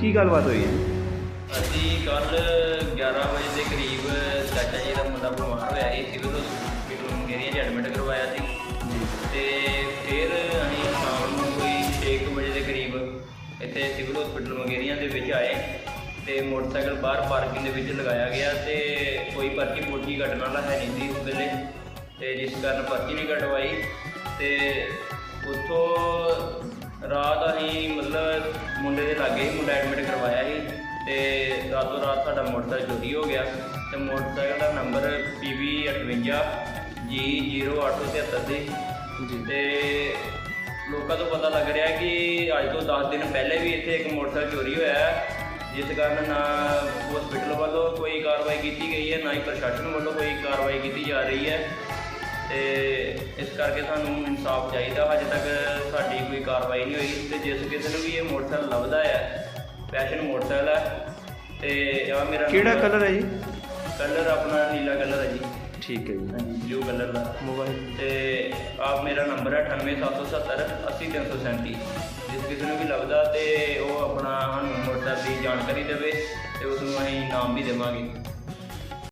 ਕੀ ਗੱਲਬਾਤ ਹੋਈ ਹੈ? ਅਸੀਂ ਕੱਲ 11 ਵਜੇ ਦੇ ਕਰੀਬ ਚਾਚਾ ਜੀ ਦਾ ਮੁੰਡਾ ਬਿਮਾਰ ਹੋਇਆ ਸੀ ਸਿਵਲ ਹਸਪੀਟਲ ਮੁੰਗੇਰੀਆਂ 'ਚ ਐਡਮਿਟ ਕਰਵਾਇਆ ਸੀ। ਤੇ ਫਿਰ ਅਸੀਂ ਸ਼ਾਮ ਨੂੰ ਕੋਈ 6 ਵਜੇ ਦੇ ਕਰੀਬ ਇੱਥੇ ਸਿਵਲ ਹਸਪੀਟਲ ਮੁੰਗੇਰੀਆਂ ਦੇ ਵਿੱਚ ਆਏ ਤੇ ਮੋਟਰਸਾਈਕਲ ਬਾਹਰ ਪਾਰਕਿੰਗ ਦੇ ਵਿੱਚ ਲਗਾਇਆ ਗਿਆ ਤੇ ਕੋਈ ਪਰਚੀ ਪੁਰਚੀ ਕੱਟਣ ਵਾਲਾ ਹੈ ਨਹੀਂ ਸੀ ਉਸ ਵੇਲੇ। ਤੇ ਜਿਸ ਕਾਰਨ ਪਰਚੀ ਨਹੀਂ ਕਟਵਾਈ ਤੇ ਲਾਗੇ ਮੁੰਡਾ ਐਡਮਿਟ ਕਰਵਾਇਆ ਸੀ ਤੇ ਰਾਤੋਂ ਰਾਤ ਸਾਡਾ ਮੋਟਰਸਾਈਕਲ ਚੋਰੀ ਹੋ ਗਿਆ ਤੇ ਮੋਟਰਸਾਈਕਲ ਦਾ ਨੰਬਰ PV58 G0873 ਸੀ। ਜੀ। ਤੇ ਲੋਕਾਂ ਤੋਂ ਪਤਾ ਲੱਗ ਰਿਹਾ ਕਿ ਅੱਜ ਤੋਂ 10 ਦਿਨ ਪਹਿਲੇ ਵੀ ਇੱਥੇ ਇੱਕ ਮੋਟਰਸਾਈਕਲ ਚੋਰੀ ਹੋਇਆ ਹੈ ਜਿਸ ਕਾਰਨ ਨਾ ਹਸਪੀਟਲ ਵੱਲੋਂ ਕੋਈ ਕਾਰਵਾਈ ਕੀਤੀ ਗਈ ਹੈ ਨਾ ਹੀ ਪ੍ਰਸ਼ਾਸਨ ਵੱਲੋਂ ਕੋਈ ਕਾਰਵਾਈ ਕੀਤੀ ਜਾ ਰਹੀ ਹੈ। ਤੇ ਇਸ ਕਰਕੇ ਸਾਨੂੰ ਇਨਸਾਫ ਚਾਹੀਦਾ ਹਜੇ ਤੱਕ ਕੋਈ ਕਾਰਵਾਈ ਨਹੀਂ ਹੋਈ ਤੇ ਜਿਸ ਕਿਸੇ ਨੂੰ ਵੀ ਇਹ ਮੋਟਰਸਾਈਕਲ ਲੱਭਦਾ ਹੈ ਪੈਸ਼ਨ ਮੋਟਰਸਾਈਕਲ ਹੈ ਤੇ ਆ ਮੇਰਾ ਕਿਹੜਾ ਕਲਰ ਹੈ ਜੀ? ਕਲਰ ਆਪਣਾ ਨੀਲਾ ਕਲਰ ਹੈ ਜੀ। ਠੀਕ ਹੈ ਜੀ। ਬਲੂ ਕਲਰ ਦਾ। ਮੋਬਾਈਲ ਤੇ ਆਪ ਮੇਰਾ ਨੰਬਰ ਹੈ 98770 80337 ਜਿਸ ਕਿਸੇ ਨੂੰ ਵੀ ਲੱਭਦਾ ਤੇ ਉਹ ਆਪਣਾ ਸਾਨੂੰ ਮੋਟਰ ਦੀ ਜਾਣਕਾਰੀ ਦੇਵੇ ਤੇ ਉਸ ਨੂੰ ਅਸੀਂ ਇਨਾਮ ਵੀ ਦੇਵਾਂਗੇ।